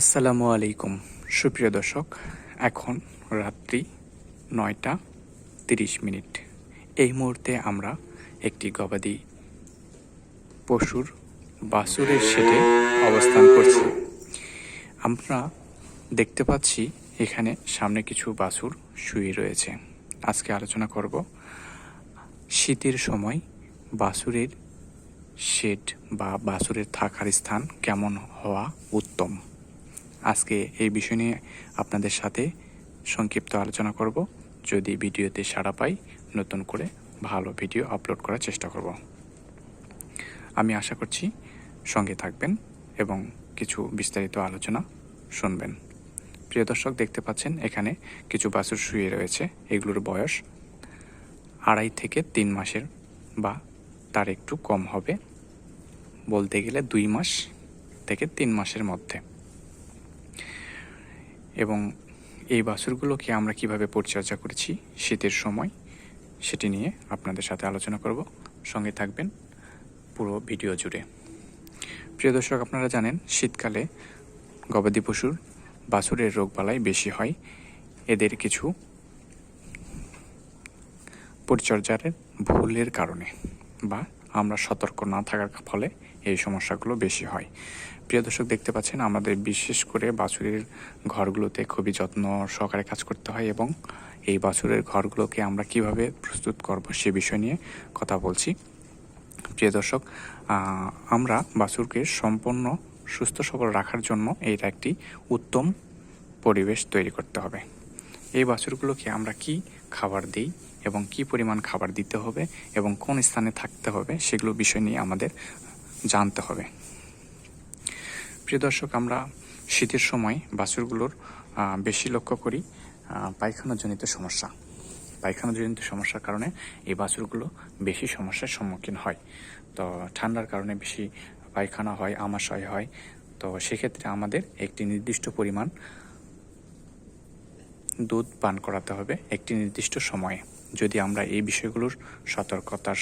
আসসালামু আলাইকুম। সুপ্রিয় দর্শক, এখন রাত্রি নয়টা তিরিশ মিনিট। এই মুহূর্তে আমরা একটি গবাদি পশুর বাছুরের শেডে অবস্থান করছি। আমরা দেখতে পাচ্ছি এখানে সামনে কিছু বাছুর শুয়ে রয়েছে। আজকে আলোচনা করব শীতের সময় বাছুরের শেড বা বাছুরের থাকার স্থান কেমন হওয়া উত্তম। আজকে এই বিষয় নিয়ে আপনাদের সাথে সংক্ষিপ্ত আলোচনা করব। যদি ভিডিওতে সাড়া পাই, নতুন করে ভালো ভিডিও আপলোড করার চেষ্টা করব। আমি আশা করছি সঙ্গে থাকবেন এবং কিছু বিস্তারিত আলোচনা শুনবেন। প্রিয় দর্শক, দেখতে পাচ্ছেন এখানে কিছু বাছুর শুয়ে রয়েছে। এগুলোর বয়স আড়াই থেকে তিন মাসের বা তার একটু কম হবে। বলতে গেলে দুই মাস থেকে তিন মাসের মধ্যে। এবং এই বাছুরগুলোকে আমরা কীভাবে পরিচর্যা করেছি শীতের সময়, সেটি নিয়ে আপনাদের সাথে আলোচনা করব। সঙ্গে থাকবেন পুরো ভিডিও জুড়ে। প্রিয় দর্শক, আপনারা জানেন, শীতকালে গবাদি পশুর বাছুরের রোগবালাই বেশি হয়। এদের কিছু পরিচর্যার ভুলের কারণে বা আমরা সতর্ক না থাকার ফলে এই সমস্যাগুলো বেশি হয়। প্রিয় দর্শক, দেখতে পাচ্ছেন আমাদের বিশেষ করে বাছুরের ঘরগুলোতে খুবই যত্ন সহকারে কাজ করতে হয় এবং এই বাছুরের ঘরগুলোকে আমরা কীভাবে প্রস্তুত করব সে বিষয় নিয়ে কথা বলছি। প্রিয় দর্শক আমরা বাছুরকে সম্পূর্ণ সুস্থ সবল রাখার জন্য এটা একটি উত্তম পরিবেশ তৈরি করতে হবে। এই বাছুরগুলোকে আমরা কি খাবার দিই? এবং কি পরিমাণ খাবার দিতে হবে এবং কোন স্থানে থাকতে হবে সেগুলো বিষয় নিয়ে আমাদের জানতে হবে। প্রিয় দর্শক, আমরা শীতের সময় বাছুরগুলোর বেশি লক্ষ্য করি পায়খানাজনিত সমস্যা। পায়খানাজনিত সমস্যার কারণে এই বাছুরগুলো বেশি সমস্যার সম্মুখীন হয়। তো ঠান্ডার কারণে বেশি পায়খানা হয়, আমাশয় হয়। তো সেক্ষেত্রে আমাদের একটি নির্দিষ্ট পরিমাণ দুধ পান করাতে হবে একটি নির্দিষ্ট সময়ে। যদি আমরা এই বিষয়গুলোর সতর্কতার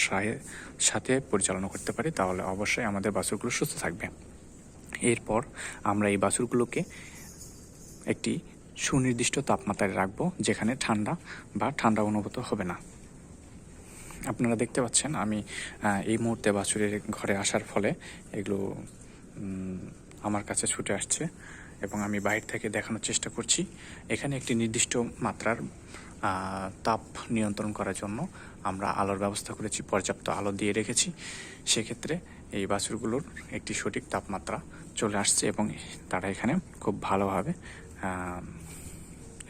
সাথে পরিচালনা করতে পারি, তাহলে অবশ্যই আমাদের বাছুরগুলো সুস্থ থাকবে। এরপর আমরা এই বাছুরগুলোকে একটি সুনির্দিষ্ট তাপমাত্রায় রাখব, যেখানে ঠান্ডা বা ঠান্ডা অনুভূত হবে না। আপনারা দেখতে পাচ্ছেন, আমি এই মুহূর্তে বাছুরের ঘরে আসার ফলে এগুলো আমার কাছে ছুটে আসছে এবং আমি বাইরে থেকে দেখানোর চেষ্টা করছি। এখানে একটি নির্দিষ্ট মাত্রার তাপ নিয়ন্ত্রণ করার জন্য আমরা আলোর ব্যবস্থা করেছি, পর্যাপ্ত আলো দিয়ে রেখেছি। সেক্ষেত্রে এই বাছুরগুলোর একটি সঠিক তাপমাত্রা চলে আসছে এবং তারা এখানে খুব ভালোভাবে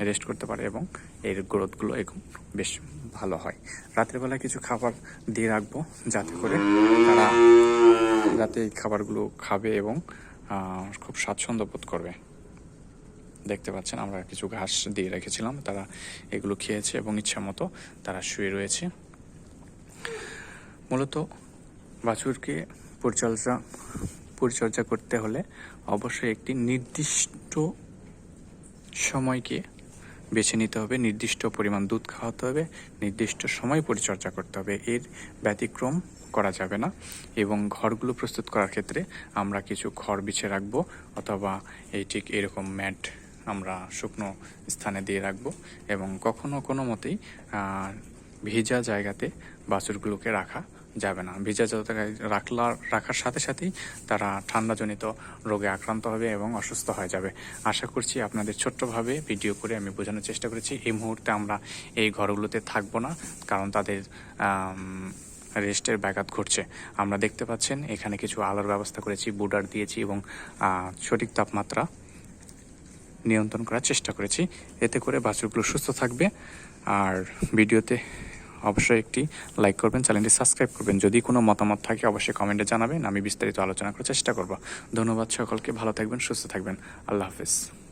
রেস্ট করতে পারে এবং এর গ্রোথগুলো এখন বেশ ভালো হয়। রাত্রেবেলা কিছু খাবার দিয়ে রাখব যাতে করে তারা যাতে এই খাবারগুলো খাবে এবং খুব স্বাচ্ছন্দ্য বোধ করবে। দেখতে পাচ্ছেন, আমরা কিছু ঘাস দিয়ে রেখেছিলাম, তারা এগুলো খেয়েছে এবং ইচ্ছা মতো তারা শুয়ে রয়েছে। মূলত বাছুরকে পরিচর্যা পরিচর্যা করতে হলে অবশ্যই একটি নির্দিষ্ট সময়কে বেছে নিতে হবে, নির্দিষ্ট পরিমাণ দুধ খাওয়াতে হবে, নির্দিষ্ট সময় পরিচর্যা করতে হবে। এর ব্যতিক্রম করা যাবে না এবং ঘরগুলো প্রস্তুত করার ক্ষেত্রে আমরা কিছু খড় বিছে রাখব অথবা এই ঠিক এরকম ম্যাট আমরা শুকনো স্থানে দিয়ে রাখব এবং কখনো কোনো মতেই ভিজা জায়গাতে বাছুরগুলোকে রাখা যাবে না। ভিজা জায়গায় রাখলা, রাখার সাথে সাথেই তারা ঠান্ডাজনিত রোগে আক্রান্ত হবে এবং অসুস্থ হয়ে যাবে। আশা করছি আপনাদের ছোট্টভাবে ভিডিও করে আমি বোঝানোর চেষ্টা করেছি। এই মুহূর্তে আমরা এই ঘরগুলোতে থাকব না কারণ তাদের রেস্টের ব্যাঘাত ঘটছে। আমরা দেখতে পাচ্ছেন এখানে কিছু আলোর ব্যবস্থা করেছি, বুডার দিয়েছি এবং সঠিক তাপমাত্রা নিয়ন্ত্রণ করার চেষ্টা করেছি। এতে করে বাছুরগুলো সুস্থ থাকবে। আর ভিডিওতে অবশ্যই একটি লাইক করবেন, চ্যানেলটি সাবস্ক্রাইব করবেন। যদি কোনো মতামত থাকে, অবশ্যই কমেন্টে জানাবেন। আমি বিস্তারিত আলোচনা করার চেষ্টা করব। ধন্যবাদ সকলকে, ভালো থাকবেন, সুস্থ থাকবেন। আল্লাহ হাফেজ।